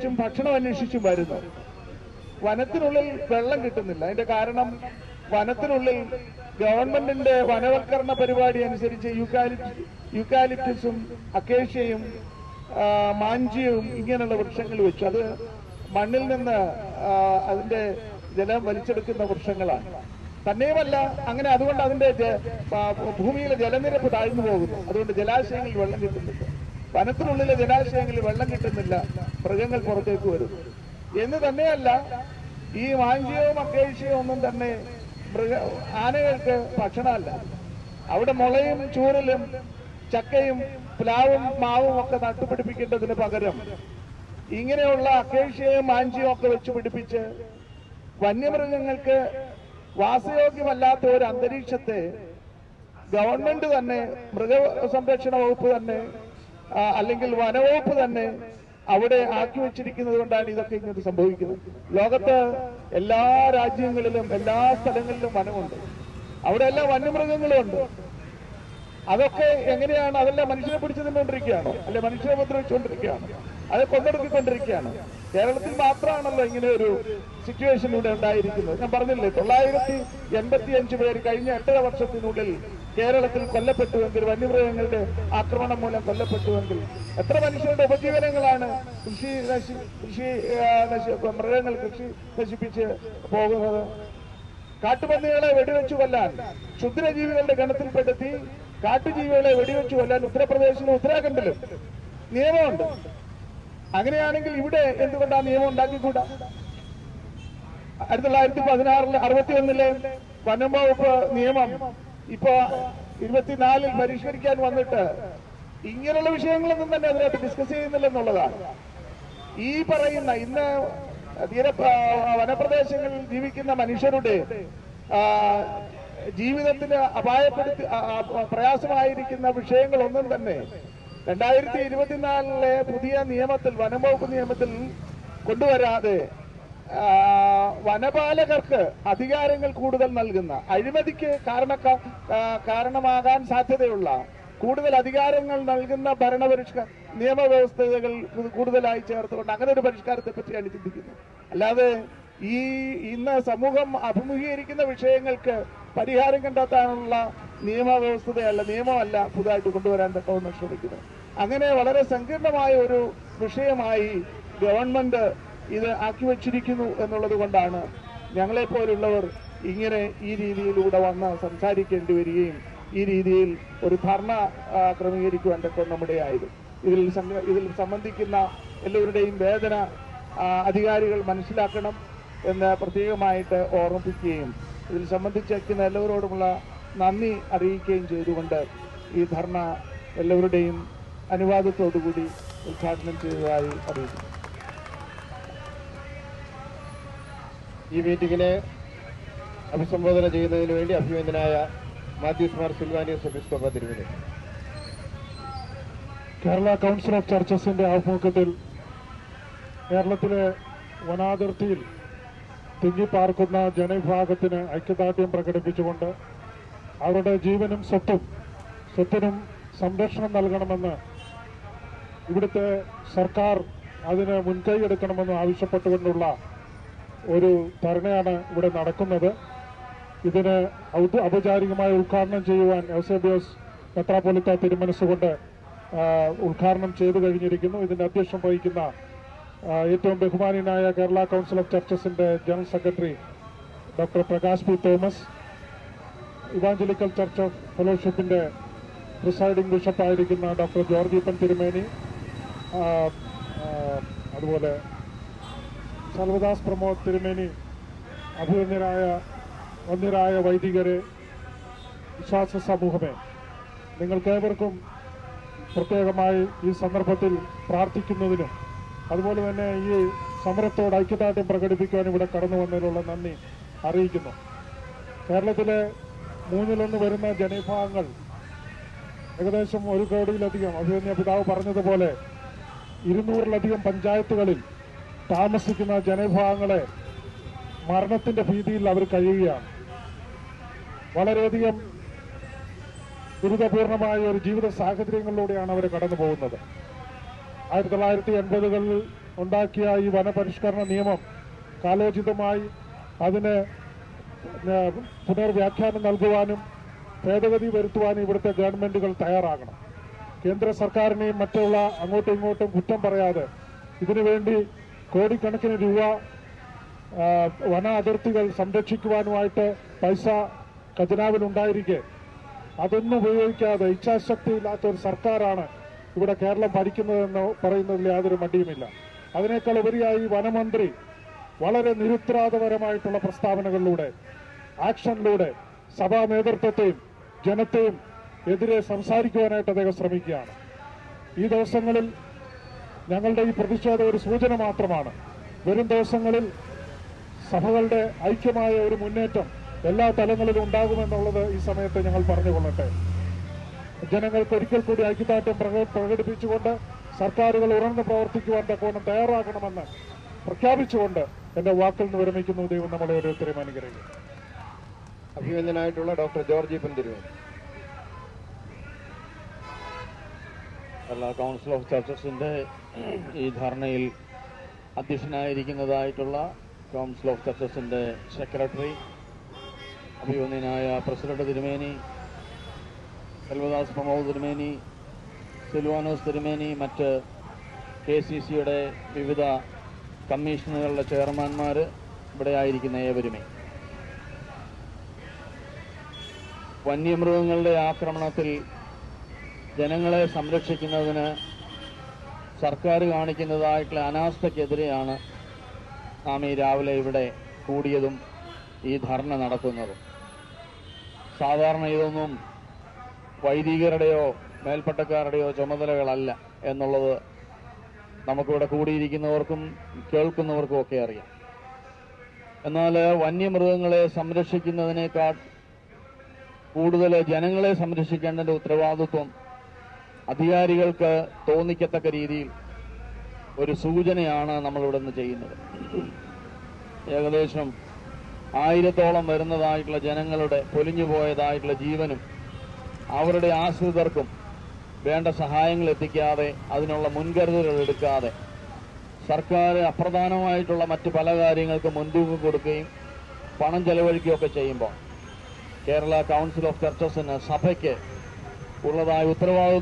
അന്വേഷിച്ചും ഭക്ഷണം അന്വേഷിച്ചും വരുന്നു. വനത്തിനുള്ളിൽ വെള്ളം കിട്ടുന്നില്ല. അതിന്റെ കാരണം വനത്തിനുള്ളിൽ ഗവൺമെന്റിന്റെ വനവൽക്കരണ പരിപാടി അനുസരിച്ച് യൂക്കാലിപ്റ്റ് യൂക്കാലിപ്റ്റസും അക്കേഷ്യയും മാഞ്ചിയും ഇങ്ങനെയുള്ള വൃക്ഷങ്ങൾ വെച്ചു. അത് മണ്ണിൽ നിന്ന് അതിന്റെ ജലം വലിച്ചെടുക്കുന്ന വൃക്ഷങ്ങളാണ്. തന്നെയുമല്ല അങ്ങനെ അതുകൊണ്ട് അതിന്റെ ഭൂമിയിലെ ജലനിരപ്പ് താഴ്ന്നു പോകുന്നു. അതുകൊണ്ട് ജലാശയങ്ങളിൽ വെള്ളം കിട്ടുന്നില്ല. വനത്തിനുള്ളിലെ ജലാശയങ്ങളിൽ വെള്ളം കിട്ടുന്നില്ല മൃഗങ്ങൾ പുറത്തേക്ക് വരും. എന്ന് തന്നെയല്ല ഈ വാഞ്ചിയവും അക്കേഷ്യവും ഒന്നും തന്നെ മൃഗ ആനകൾക്ക് ഭക്ഷണമല്ല. അവിടെ മുളയും ചൂരലും ചക്കയും പ്ലാവും മാവും ഒക്കെ നട്ടുപിടിപ്പിക്കേണ്ടതിന് പകരം ഇങ്ങനെയുള്ള അക്കേഷ്യയും മാഞ്ചിയും ഒക്കെ വെച്ച് പിടിപ്പിച്ച് വന്യമൃഗങ്ങൾക്ക് വാസയോഗ്യമല്ലാത്ത ഒരു അന്തരീക്ഷത്തെ ഗവൺമെന്റ് തന്നെ മൃഗസംരക്ഷണ വകുപ്പ് തന്നെ അല്ലെങ്കിൽ വനവകുപ്പ് തന്നെ അവിടെ ആക്കി വെച്ചിരിക്കുന്നത് കൊണ്ടാണ് ഇതൊക്കെ ഇങ്ങനെ സംഭവിക്കുന്നത്. ലോകത്ത് എല്ലാ രാജ്യങ്ങളിലും എല്ലാ സ്ഥലങ്ങളിലും വനമുണ്ട്. അവിടെ എല്ലാ വന്യമൃഗങ്ങളും ഉണ്ട്. അതൊക്കെ എങ്ങനെയാണ് അതെല്ലാം മനുഷ്യനെ പിടിച്ചു തിന്നുകൊണ്ടിരിക്കുകയാണോ അല്ലെ മനുഷ്യനെ ഉപദ്രവിച്ചുകൊണ്ടിരിക്കുകയാണോ. അത് കൊണ്ടെടുക്കിക്കൊണ്ടിരിക്കുകയാണ് കേരളത്തിൽ മാത്രമാണല്ലോ ഇങ്ങനെ ഒരു സിറ്റുവേഷൻ ഇവിടെ ഉണ്ടായിരിക്കുന്നത്. ഞാൻ പറഞ്ഞില്ലേ തൊള്ളായിരത്തി എൺപത്തി അഞ്ച് പേര് കഴിഞ്ഞ എട്ടര വർഷത്തിനുള്ളിൽ കേരളത്തിൽ കൊല്ലപ്പെട്ടുവെങ്കിൽ വന്യമൃഗങ്ങളുടെ ആക്രമണം മൂലം കൊല്ലപ്പെട്ടുവെങ്കിൽ എത്ര മനുഷ്യരുടെ ഉപജീവനങ്ങളാണ് കൃഷി നശി കൃഷി മൃഗങ്ങൾ കൃഷി നശിപ്പിച്ച് പോകുന്നത്? കാട്ടുപന്നികളെ വെടിവെച്ചു കൊല്ലാൻ ക്ഷുദ്രജീവികളുടെ ഗണത്തിൽപ്പെടുത്തി കാട്ടുജീവികളെ വെടിവെച്ചു കൊല്ലാൻ ഉത്തർപ്രദേശിലും ഉത്തരാഖണ്ഡിലും നിയമമുണ്ട്. അങ്ങനെയാണെങ്കിൽ ഇവിടെ എന്തുകൊണ്ടാ നിയമം ഉണ്ടാക്കിക്കൂടാ? ആയിരത്തി തൊള്ളായിരത്തി പതിനാറിൽ അറുപത്തി ഒന്നിലെ വനം വകുപ്പ് നിയമം ഇപ്പൊ ഇരുപത്തിനാലിൽ പരിഷ്കരിക്കാൻ വന്നിട്ട് ഇങ്ങനെയുള്ള വിഷയങ്ങളൊന്നും തന്നെ അതിനകത്ത് ഡിസ്കസ് ചെയ്യുന്നില്ലെന്നുള്ളതാണ്. ഈ പറയുന്ന ഇന്ന് തീര വനപ്രദേശങ്ങളിൽ ജീവിക്കുന്ന മനുഷ്യരുടെ ജീവിതത്തിന് അപായപ്പെടുത്തി പ്രയാസമായിരിക്കുന്ന വിഷയങ്ങളൊന്നും തന്നെ രണ്ടായിരത്തി ഇരുപത്തിനാലിലെ പുതിയ നിയമത്തിൽ വനം വകുപ്പ് നിയമത്തിൽ കൊണ്ടുവരാതെ വനപാലകർക്ക് അധികാരങ്ങൾ കൂടുതൽ നൽകുന്ന അഴിമതിക്ക് കാരണ കാരണമാകാൻ സാധ്യതയുള്ള കൂടുതൽ അധികാരങ്ങൾ നൽകുന്ന ഭരണപരിഷ്ക നിയമവ്യവസ്ഥകൾ കൂടുതലായി ചേർത്തുകൊണ്ട് അങ്ങനെ ഒരു പരിഷ്കാരത്തെ പറ്റിയാണ് ചിന്തിക്കുന്നത് അല്ലാതെ ഈ ഇന്ന് സമൂഹം അഭിമുഖീകരിക്കുന്ന വിഷയങ്ങൾക്ക് പരിഹാരം കണ്ടെത്താനുള്ള നിയമവ്യവസ്ഥതയല്ല നിയമമല്ല പുതുതായിട്ട് കൊണ്ടുവരാൻ തക്കവെന്ന് ശ്രമിക്കുന്നത്. അങ്ങനെ വളരെ സങ്കീർണമായ ഒരു വിഷയമായി ഗവൺമെന്റ് ഇത് ആക്കി വച്ചിരിക്കുന്നു എന്നുള്ളത് കൊണ്ടാണ് ഞങ്ങളെപ്പോലുള്ളവർ ഇങ്ങനെ ഈ രീതിയിലൂടെ വന്ന് സംസാരിക്കേണ്ടി വരികയും ഈ രീതിയിൽ ഒരു ധർണ ക്രമീകരിക്കുവാൻ ക്രമീകരിക്കുവാൻ നമ്മുടെ ആയത്. ഇതിൽ ഇതിൽ സംബന്ധിക്കുന്ന എല്ലാവരുടെയും വേദന അധികാരികൾ മനസ്സിലാക്കണം എന്ന് പ്രത്യേകമായിട്ട് ഓർമ്മിപ്പിക്കുകയും ഇതിൽ സംബന്ധിച്ചിരിക്കുന്ന എല്ലാവരോടുമുള്ള നന്ദി അറിയിക്കുകയും ചെയ്തുകൊണ്ട് ഈ ധർണ എല്ലാവരുടെയും അനുവാദത്തോടുകൂടി ഉദ്ഘാടനം ചെയ്തതായി അറിയിക്കുന്നു. ഈ മീറ്റിങ്ങിനെ അഭിസംബോധന ചെയ്യുന്നതിന് വേണ്ടി അഭിനന്ദനായ മാത്യൂസ് മാർ സിൽവാനിയസ് എപ്പിസ്കോപ്പ തിരുവനന്തപുരം. കേരള കൗൺസിൽ ഓഫ് ചർച്ചസിന്റെ ആഭിമുഖ്യത്തിൽ കേരളത്തിലെ വനാതിർത്തിയിൽ തിങ്ങിപ്പാർക്കുന്ന ജനവിഭാഗത്തിന് ഐക്യദാർഢ്യം പ്രകടിപ്പിച്ചുകൊണ്ട് അവരുടെ ജീവനും സ്വത്തും സ്വത്തിനും സംരക്ഷണം നൽകണമെന്ന് ഇവിടുത്തെ സർക്കാർ അതിന് മുൻകൈ എടുക്കണമെന്ന് ആവശ്യപ്പെട്ടുകൊണ്ടുള്ള ഒരു ധർണയാണ് ഇവിടെ നടക്കുന്നത്. ഇതിന് ഔപചാരികമായി ഉദ്ഘാടനം ചെയ്യുവാൻ എസ് മെത്രാപൊലിത്ത തിരുമനസ്സുകൊണ്ട് ഉദ്ഘാടനം ചെയ്തു കഴിഞ്ഞിരിക്കുന്നു. ഇതിന്റെ അധ്യക്ഷം വഹിക്കുന്ന ഏറ്റവും ബഹുമാനീയനായ Kerala council of ചർച്ചസിന്റെ general secretary doctor Prakash P Thomas evangelical church of ഫെലോഷിപ്പിന്റെ presiding ബിഷപ്പായിരിക്കുന്ന ഡോക്ടർ ജോർജ് ഈപ്പൻ തിരുമേനി അതുപോലെ സർവദാസ് പ്രമോദ് തിരുമേനി അഭിവന്യരായ വന്യരായ വൈദികരെ വിശ്വാസ സമൂഹമേ നിങ്ങൾക്കേവർക്കും പ്രത്യേകമായി ഈ സന്ദർഭത്തിൽ പ്രാർത്ഥിക്കുന്നതിനും അതുപോലെ തന്നെ ഈ സമരത്തോട് ഐക്യദാർഢ്യം പ്രകടിപ്പിക്കുവാനും ഇവിടെ കടന്നു വന്നതിനുള്ള നന്ദി അറിയിക്കുന്നു. കേരളത്തിലെ മൂന്നിലൊന്ന് വരുന്ന ജനവിഭാഗങ്ങൾ ഏകദേശം ഒരു കോടിയിലധികം. അഭിമന്യ പിതാവ് പറഞ്ഞതുപോലെ ഇരുന്നൂറിലധികം പഞ്ചായത്തുകളിൽ താമസിക്കുന്ന ജനവിഭാഗങ്ങളെ മരണത്തിന്റെ ഭീതിയിൽ അവർ കഴിയുകയാണ്. വളരെയധികം ദുരിതപൂർണമായ ഒരു ജീവിത സാഹചര്യങ്ങളിലൂടെയാണ് അവർ കടന്നു പോകുന്നത്. ആയിരത്തി തൊള്ളായിരത്തി എൺപതുകളിൽ ഉണ്ടാക്കിയ ഈ വനപരിഷ്കരണ നിയമം കാലോചിതമായി അതിന് പുനർവ്യാഖ്യാനം നൽകുവാനും ഭേദഗതി വരുത്തുവാനും ഇവിടുത്തെ ഗവൺമെന്റുകൾ തയ്യാറാകണം. കേന്ദ്ര സർക്കാരിനെയും മറ്റുള്ള അങ്ങോട്ടും ഇങ്ങോട്ടും കുറ്റം പറയാതെ ഇതിനുവേണ്ടി കോടിക്കണക്കിന് രൂപ വന അതിർത്തികൾ സംരക്ഷിക്കുവാനുമായിട്ട് പൈസ ഖജനാവിലുണ്ടായിരിക്കെ. അതൊന്നും ഉപയോഗിക്കാതെ ഇച്ഛാശക്തിയില്ലാത്ത ഒരു സർക്കാരാണ് ഇവിടെ കേരളം ഭരിക്കുന്നതെന്ന് പറയുന്നതിൽ യാതൊരു മടിയുമില്ല. അതിനേക്കാൾ ഉപരിയായി വനമന്ത്രി വളരെ നിരുത്തരാധപരമായിട്ടുള്ള പ്രസ്താവനകളിലൂടെ ആക്ഷനിലൂടെ സഭാ നേതൃത്വത്തെയും ജനത്തെയും എതിരെ സംസാരിക്കുവാനായിട്ട് അദ്ദേഹം ശ്രമിക്കുകയാണ്. ഈ ദിവസങ്ങളിൽ ഞങ്ങളുടെ ഈ പ്രതിഷേധം ഒരു സൂചന മാത്രമാണ്. വരും ദിവസങ്ങളിൽ സഭകളുടെ ഐക്യമായ ഒരു മുന്നേറ്റം എല്ലാ തലങ്ങളിലും ഉണ്ടാകുമെന്നുള്ളത് ഈ സമയത്ത് ഞങ്ങൾ പറഞ്ഞുകൊള്ളട്ടെ. ജനങ്ങൾക്ക് ഒരിക്കൽ കൂടി ഐക്യദാർഢ്യം പ്രക- പ്രകടിപ്പിച്ചുകൊണ്ട് സർക്കാരുകൾ ഉണർന്ന് പ്രവർത്തിക്കുവാൻ തക്കോണം തയ്യാറാകണമെന്ന് പ്രഖ്യാപിച്ചുകൊണ്ട് എന്റെ വാക്കിൽ നിന്ന് വിരമിക്കുന്നു ദൈവം നമ്മളെ ഓരോരുത്തരെയും അനുഗ്രഹിക്കും. അഭിനന്ദനായിട്ടുള്ള doctor Georgy Panthiruvan Kerala council of ചർച്ചസിന്റെ ഈ ധർണയിൽ അധ്യക്ഷനായിരിക്കുന്നതായിട്ടുള്ള കൗൺസിൽ ഓഫ് ചർച്ചസിന്റെ സെക്രട്ടറി അഭിമന്യനായ പ്രസിഡന്റ് തിരുമേനി സെൽവദാസ് പ്രമോദ് തിരുമേനി സിൽവാനോസ് തിരുമേനി മറ്റ് കെ സി സിയുടെ വിവിധ കമ്മീഷനുകളുടെ ചെയർമാൻമാർ ഇവിടെ ആയിരിക്കുന്ന ഏവരുമേ? വന്യമൃഗങ്ങളുടെ ആക്രമണത്തിൽ ജനങ്ങളെ സംരക്ഷിക്കുന്നതിന് സർക്കാർ കാണിക്കുന്നതായിട്ടുള്ള അനാസ്ഥയ്ക്കെതിരെയാണ് നാം ഈ രാവിലെ ഇവിടെ കൂടിയതും ഈ ധർണ നടത്തുന്നതും. സാധാരണ ഇതൊന്നും വൈദികരുടെയോ മേൽപ്പട്ടക്കാരുടെയോ ചുമതലകളല്ല എന്നുള്ളത് നമുക്കിവിടെ കൂടിയിരിക്കുന്നവർക്കും കേൾക്കുന്നവർക്കും ഒക്കെ അറിയാം. എന്നാൽ വന്യമൃഗങ്ങളെ സംരക്ഷിക്കുന്നതിനേക്കാൾ കൂടുതൽ ജനങ്ങളെ സംരക്ഷിക്കേണ്ടതിന്റെ ഉത്തരവാദിത്വം അധികാരികൾക്ക് തോന്നിക്കത്തക്ക രീതിയിൽ ഒരു സൂചനയാണ് നമ്മളിവിടെ നിന്ന് ചെയ്യുന്നത്. ഏകദേശം ആയിരത്തോളം വരുന്നതായിട്ടുള്ള ജനങ്ങളുടെ പൊലിഞ്ഞു പോയതായിട്ടുള്ള ജീവനും അവരുടെ ആശ്രിതർക്കും വേണ്ട സഹായങ്ങൾ എത്തിക്കാതെ അതിനുള്ള മുൻകരുതലുകൾ എടുക്കാതെ സർക്കാർ അപ്രധാനമായിട്ടുള്ള മറ്റ് പല കാര്യങ്ങൾക്ക് മുൻതൂക്കം കൊടുക്കുകയും പണം ചെലവഴിക്കുകയൊക്കെ ചെയ്യുമ്പോൾ കേരള കൗൺസിൽ ഓഫ് ചർച്ചസിന് സഭയ്ക്ക് ഉള്ളതായ ഉത്തരവാദിത്വം